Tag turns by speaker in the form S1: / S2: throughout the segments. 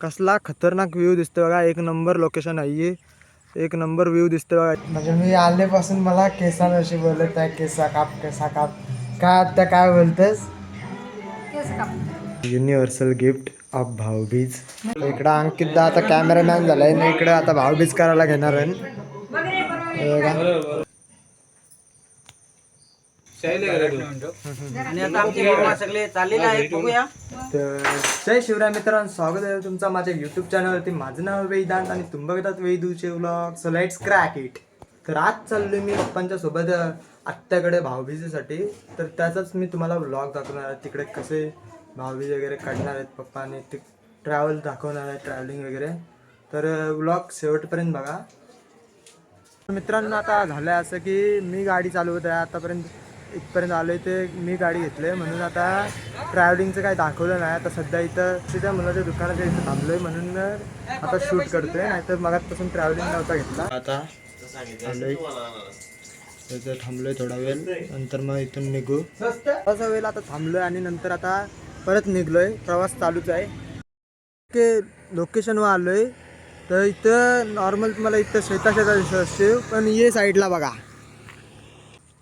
S1: कसला खतरनाक व्ह्यू दिसतो बघा. एक नंबर लोकेशन आहे एक नंबर व्ह्यू दिसतो बघा. म्हणजे मी आलेपासून मला केसांशी बोलत आहे केसा काप केसा काप. काय आता काय बोलतेस? Universal gift of Bhaubeej. इकडं अंकित दा आता कॅमेरामॅन झालाय. आणि इकडं आता भाऊबीज करायला घेणार आहे. बघा.
S2: आणि आता आमचे निर्माण सगळे चाललेले आहेत बघूया.
S1: तर जय शिवराय मित्रांनो स्वागत आहे तुमचं माझ्या युट्यूब चॅनलवरती माझं नाव वेदांत आणि तुम्ही बघतात वेदूचे vlog so let's crack it तर आज चाललोय मी पप्पांच्या सोबत आत्याकडे भाऊबीजेसाठी. तर त्याचाच मी तुम्हाला व्लॉग दाखवणार आहे. तिकडे कसे भाऊबीज वगैरे काढणार आहेत पप्पा आणि ते ट्रॅव्हल दाखवणार आहे ट्रॅव्हलिंग वगैरे. तर व्लॉग शेवटपर्यंत बघा. मित्रांनो आता झालं असं की मी गाडी चालवत आहे आतापर्यंत इथपर्यंत आलो ते मी गाडी घेतली म्हणून आता ट्रॅव्हलिंगचं काही दाखवलं नाही. आता सध्या इथं तिच्या मुलाच्या दुकानाच्या इथं थांबलो आहे म्हणून आता शूट करतोय. नाहीतर मगातपासून ट्रॅव्हलिंग नव्हता घेतला. आता इथं थांबलोय थोडा वेळ. नंतर मग इथून निघू. असा वेळ आता थांबलोय आणि नंतर आता परत निघलोय. प्रवास चालूच आहे. के लोकेशनवर आलोय. तर इथं नॉर्मल तुम्हाला इथं शेता शेता दिसत असते पण ये साईडला बघा.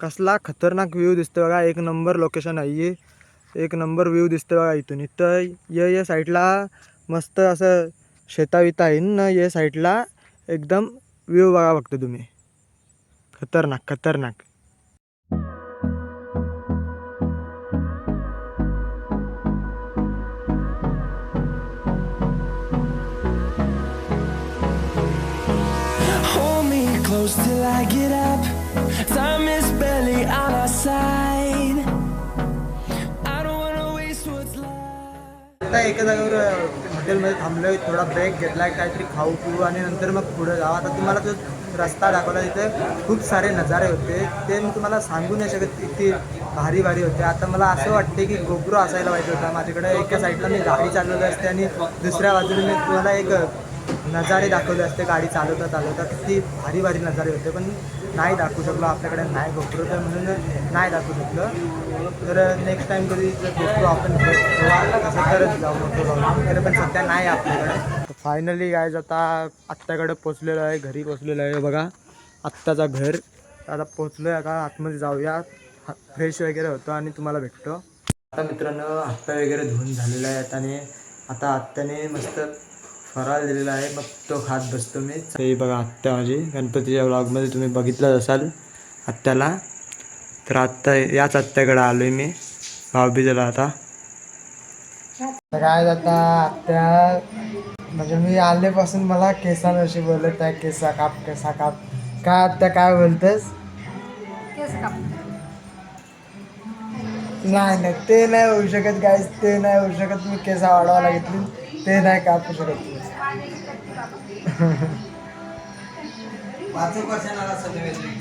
S1: कसला खतरनाक व्ह्यू दिसतो बघा. एक नंबर लोकेशन आहे एक नंबर व्ह्यू दिसतो बघा इथून. इथं ये या साईडला मस्त असं शेताविता आहे ना ये साईडला एकदम व्ह्यू बघा बघतो तुम्ही. खतरनाक खतरनाक.
S3: Till I get up. Time is barely on our side. I don't wanna waste what's left.
S1: आता एका जागेवर हॉटेलमध्ये थांबलोय थोडा ब्रेक घेतलाय काहीतरी खाऊ पिऊ आणि नंतर मग पुढे जाऊ आता तुम्हाला जो रस्ता दाखवला तिथे खूप सारे नजारे होते. ते मी तुम्हाला सांगू नाही शकत किती भारी भारी होते. आता मला असं वाटते की गोप्रो असायला पाहिजे होता. माझ्याकडे एका साईडला मी गाडी चालवली असते आणि दुसऱ्या बाजूने मी तुम्हाला एक नजारे दाखवले असते गाडी चालवता चालवता. किती भारी भारी नजारे होते. पण नाही दाखवू शकलो आपल्याकडे नाही गोप्रो तर म्हणून नाही दाखवू शकलो तर नेक्स्ट टाइम कधी जर गोप्रो आपण कसं तरच जाऊ वगैरे पण सध्या नाही आपल्याकडे. फायनली काय आता आत्याकडे पोचलेलो आहे घरी पोचलेलो आहे बघा. आत्ताचा घर. आता पोचलो आहे आता आतमध्ये जाऊया. फ्रेश वगैरे होतो आणि तुम्हाला भेटतो. आता मित्रांनो आत्ता वगैरे धुवून झालेला आहे आणि आता आत्याने मस्त फराळ दिलेला आहे. मग तो खात बसतो मी. ते बघा आत्या माझी. गणपतीच्या व्लॉगमध्ये तुम्ही बघितलंच असाल. आत्याला. तर आत्ता याच आत्याकडे आलो आहे मी भाऊबीजेला आता. काय आता आत्या म्हणजे मी आल्यापासून मला केसांशी बोलत आहे. केसा काप केसा काप. काय आत्या काय बोलतेस? नाही नाही ते नाही होऊ शकत काय ते नाही होऊ शकत. मी केसा वाढवायला घेतली. ते नाही कापू शकत.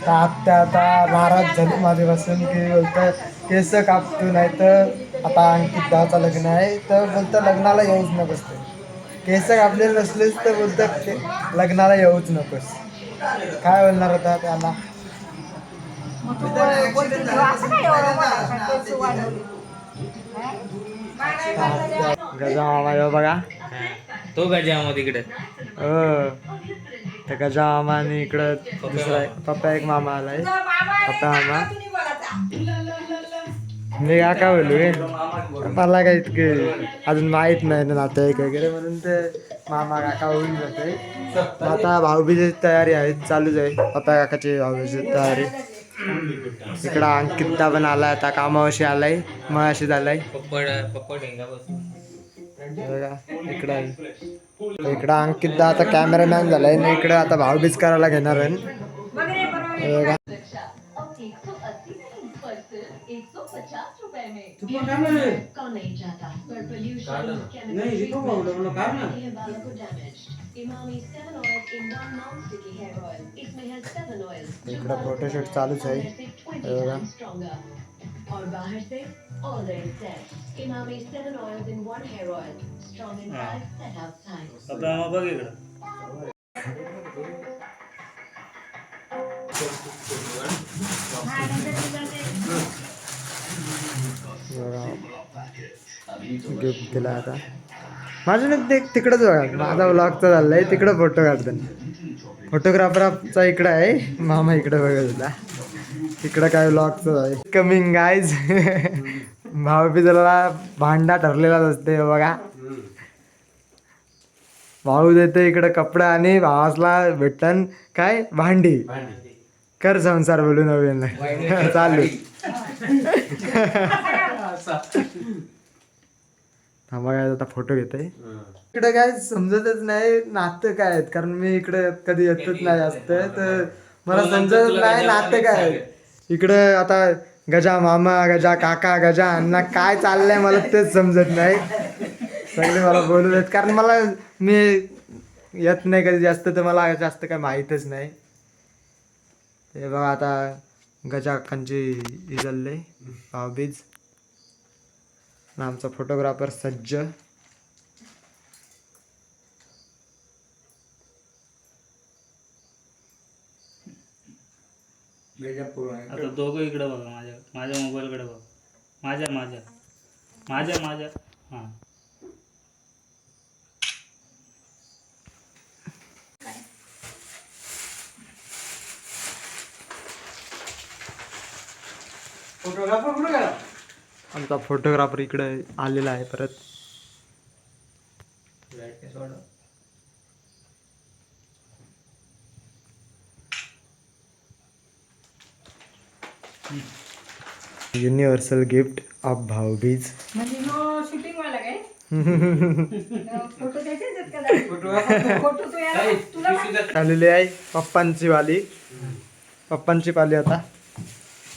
S1: आत्या आता नाराज झाली माझ्यापासून की बोलतं केस कापतो नाही तर आता अंकित दहाचं लग्न आहे तर बोलतं लग्नाला येऊच नकोस. ते केस कापलेले नसलेच तर बोलतं ते लग्नाला येऊच नकोस. काय बोलणार होता त्याला गजा मामा येऊ बघा.
S2: तो गजामा तिकडे
S1: हो. तर गजा मामा आणि इकडं दुसरा एक- पप्पा एक मामा आलाय. पप्पा मामा. मी का काय बोलू? मला काय इतके अजून माहीत नाही ना नातेवाईक वगैरे म्हणून ते मामा काका होऊन जाते. आता भाऊबीजेची तयारी आहे चालूच आहे. पप्पा काकाची भाऊबीजेची तयारी. इकडं अंकिता पण आलाय आता कामावशी आलाय? मगाशी झालाय. इकडं इकडं अंकित दा आता कॅमेरामॅन झालाय आणि इकडं आता भाऊबीज करायला घेणार आहे. हे बघा
S4: कौन नहीं चाहता पर पोल्यूशन केमिकल बालों को damage Emami seven oil in one non sticky hair oil इसमें है सेवन ऑयल
S1: इकडं फोटोशूट चालूच आहे
S4: ट्वेंटी
S1: होगा।
S4: टाइम्स स्ट्रॉन्गर और बाहर से always set Emami seven oil in one hair oil strong in five set outside
S1: gift दिला आता. माझं ना ते तिकडंच बघा. माझा ब्लॉगचा चाललाय तिकडं फोटो काढतात फोटोग्राफरचा इकडं आहे मामा इकडं बघत होता. इकडं काय ब्लॉगचं आहे. कमिंग गाईज भाऊबीजाला भांडा ठरलेलाच असते बघा. भाऊ देते इकडं कपडा आणि भावासला भेटन. काय? भांडी. कर संसार बोलू नवीन चालू. थांबा काय आता फोटो घेते इकडे काय समजतच नाही नातं काय आहेत? कारण मी इकडे कधी येतच नाही जास्त तर मला समजत नाही नातं काय आहेत इकडे आता गजा मामा गजा काका गजा अण्णा काय चाललंय मला तेच समजत नाही. सगळे मला बोलू देत कारण मला मी येत नाही कधी जास्त तर मला जास्त काय माहीतच नाही. ते बघा आता गजा काकांची ही चाललंय भावबीज आणि आमचा फोटोग्राफर सज्ज.
S2: आता दोघं इकडे बघा माझ्या माझ्या मोबाईलकडे बघ. माझ्या माझ्या. माझ्या माझ्या. हां.
S1: आमचा फोटोग्राफर इकडे आलेला आहे परत. Universal gift
S5: of Bhaubeej shooting वाला काय.
S1: आलेली आहे पप्पांची वाली. पप्पांची पाली आता.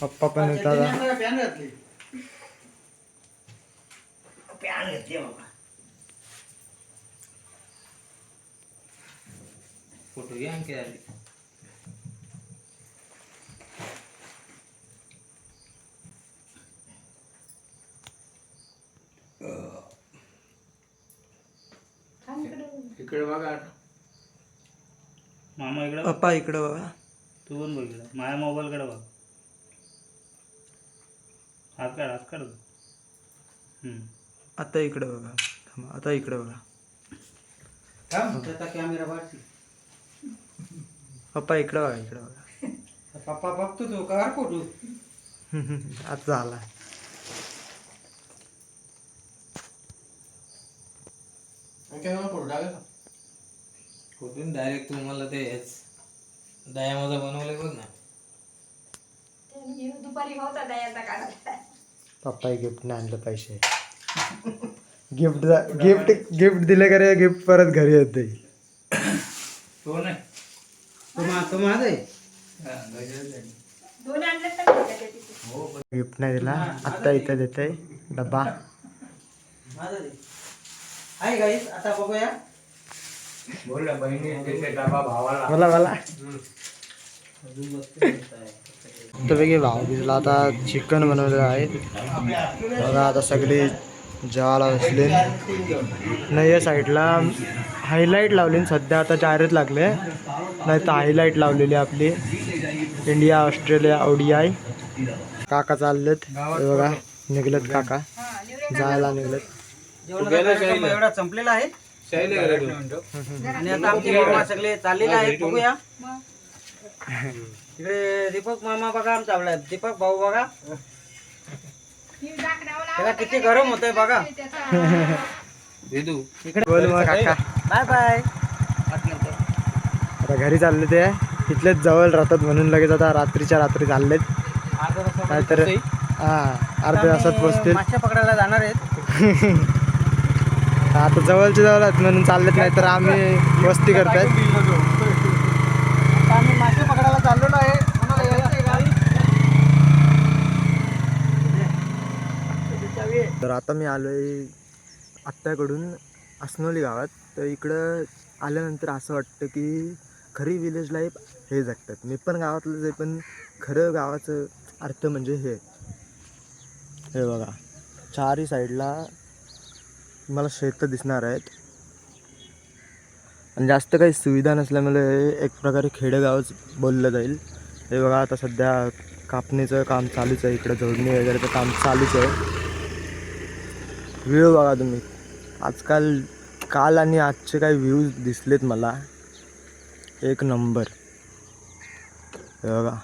S1: पप्पा पण येतात. आता.
S2: फोटो घे आणखी आली मामा इकडे बघ.
S1: पप्पा इकडे बघा.
S2: तू पण बघ इकडे. माझ्या मोबाईलकडे बघ. हात काढ हात काढ. हम्म.
S1: आता इकडे बघा. थांबा, आता इकडे बघा. पप्पा इकडे बघा इकडे बघा.
S2: पप्पा बघतो तो कार फोटो.
S1: आता झाला
S2: कुठून डायरेक्ट तुम्हाला ते हेच. दयामध्ये बनवले बघ ना.
S5: दुपारी होता दयाचा काढायचा
S1: पप्पा गिफ्ट नाही आणलं पैसे. गिफ्ट गिफ्ट गिफ्ट दिले का रे? गिफ्ट परत घरी येते
S2: तो नाही.
S5: दोन आणले तर नाही का तिथे?
S1: गिफ्ट नाही दिला. आत्ता इथं देते डब्बा.
S2: आता बघूया.
S1: मला मला पैकी भाव भिजला आता चिकन बनवलेलं आहे. बघा आता सगळी जेवायला बसले नाही या साईडला हायलाईट लावली सध्या आता जाहिरात लागले. नाही तर हायलाईट लावलेली आपली. इंडिया ऑस्ट्रेलिया ओडीआय काका चाललेत. बघा निघलेत काका. जायला निघलेत.
S6: एवढा संपलेला आहे. आणि आता आमचे मामा सगळे चाललेले आहेत. बघूया. इकडे दीपक मामा बघा आमचा दीपक भाऊ बघा. त्याला किती गरम होतंय बघा.
S1: बोल मग काका.
S6: Bye bye.
S1: आता घरी चालले ते. इथलेच जवळ राहतात म्हणून लगेच आता रात्रीच्या रात्री चाललेत. नाहीतर हा अर्ध्या तासात पोचतील.
S6: मासे पकडायला जाणार आहेत.
S1: आता जवळचे जवळ आहेत म्हणून चाललेत नाही तर आम्ही वस्ती करतायत
S6: आता आम्ही मासे पकडायला चाललेलो आहे आम्हाला यायचंय गावी
S1: तर आता मी आलो आहे आत्ताकडून असनोली गावात. तर इकडं आल्यानंतर असं वाटतं की खरी विलेज लाईफ हे जगतात. मी पण गावातलंच आहे पण खरं गावाचं अर्थ म्हणजे हे. हे बघा. चारही साईडला मला शेतं दिसणार आहेत. आणि जास्त काही सुविधा नसल्यामुळे एक प्रकारे खेडेगावच बोललं जाईल. हे बघा आता सध्या कापणीचं काम चालूच आहे. इकडं जोडणी वगैरेचं काम चालूच आहे. वेळ बघा तुम्ही. आजकाल काल आणि आजचे काही व्ह्यूज दिसलेत मला. एक नंबर हे बघा.